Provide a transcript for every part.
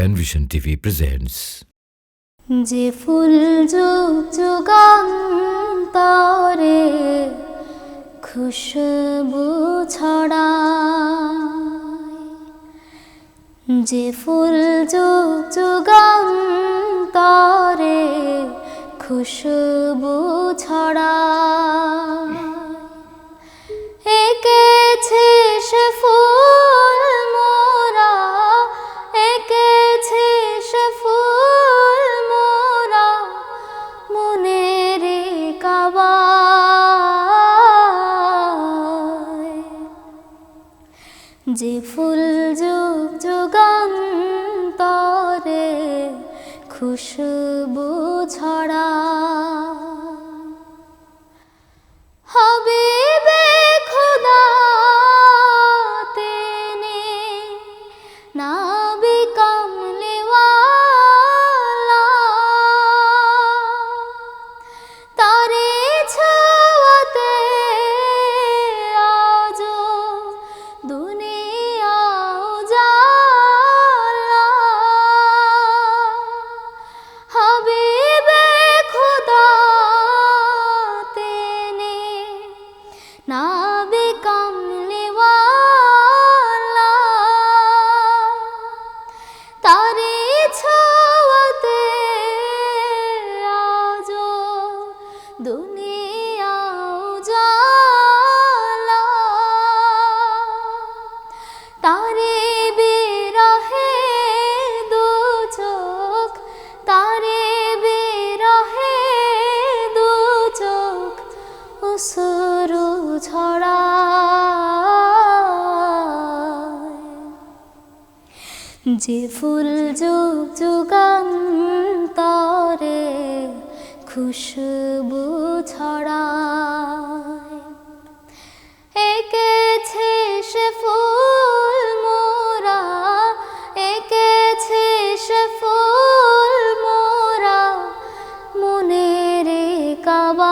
Penvision TV presents যে ফুল যুগ যুগান্তরে খুশবু ছড়ায়। যে ফুল যুগ যুগান্তরে খুশবু ছড়ায়। যে ফুল যুগ যুগান্তরে খুশবু ছড়া। হাবিবে নাবে কামলিওয়ালা তারে ছোঁয়াতে আজো দুনিয়া যে ফুল যুগ যুগান্তরে খুশবু ছড়ায়। এঁকেছে সে ফুল মোরা, এঁকেছে সে ফুল মোরা মনের কাবায়।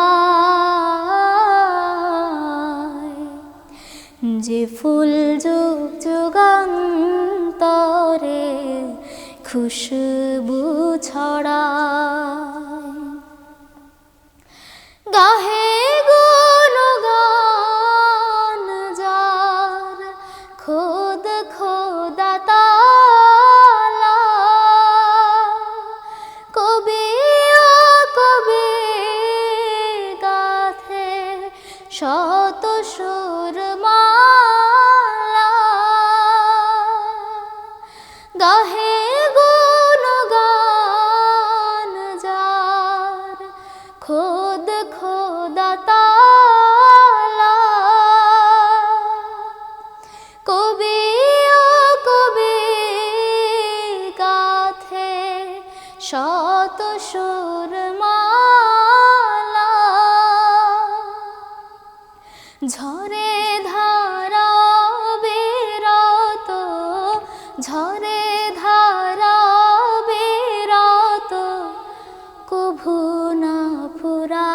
যে ফুল যুগ খুশবু ছড়ায়। গাহে গুণগান যার খোদ খোদা তালা। কবি ও কবি গাথে শত সুর মালা। গাহে শত সুর ঝরে ধারা বেরত ঝরে ধারা বেরত কভু না ফুরায়।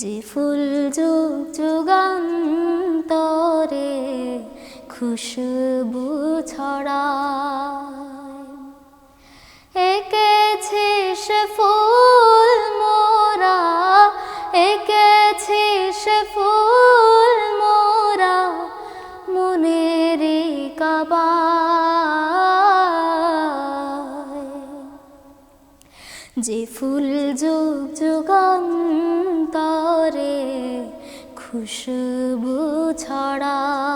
যে ফুল যুগ খুশবু এঁকেছে সে ফুল মোরা এঁকেছে ফুল মোরা মনের কাবায়। যে ফুল যুগ যুগান্তরে খুশবু ছড়া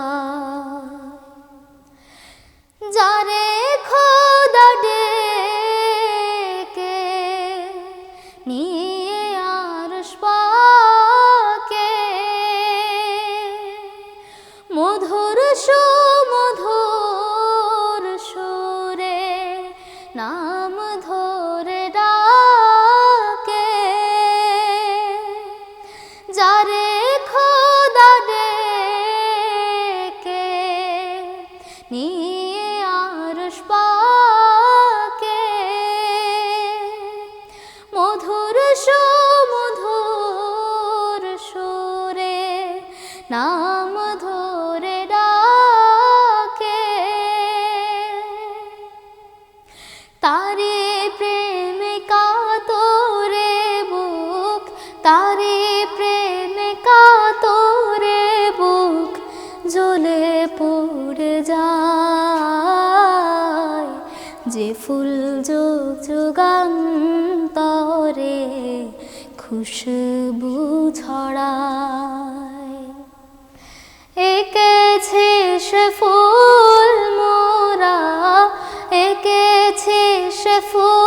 নাম ধরে ডাকে। যারে খোদা ডেকে নিয়ে আরশ পাকে। মধুর সুমধুর সুরে নাম তারে প্রেম কাতরে বুক জ্বলে পড়ে যায়। যে ফুল যোগ যোগান তরে খুশবু ছড়ায়। একে শেষ ফুল মোরা একে শেষ ফুল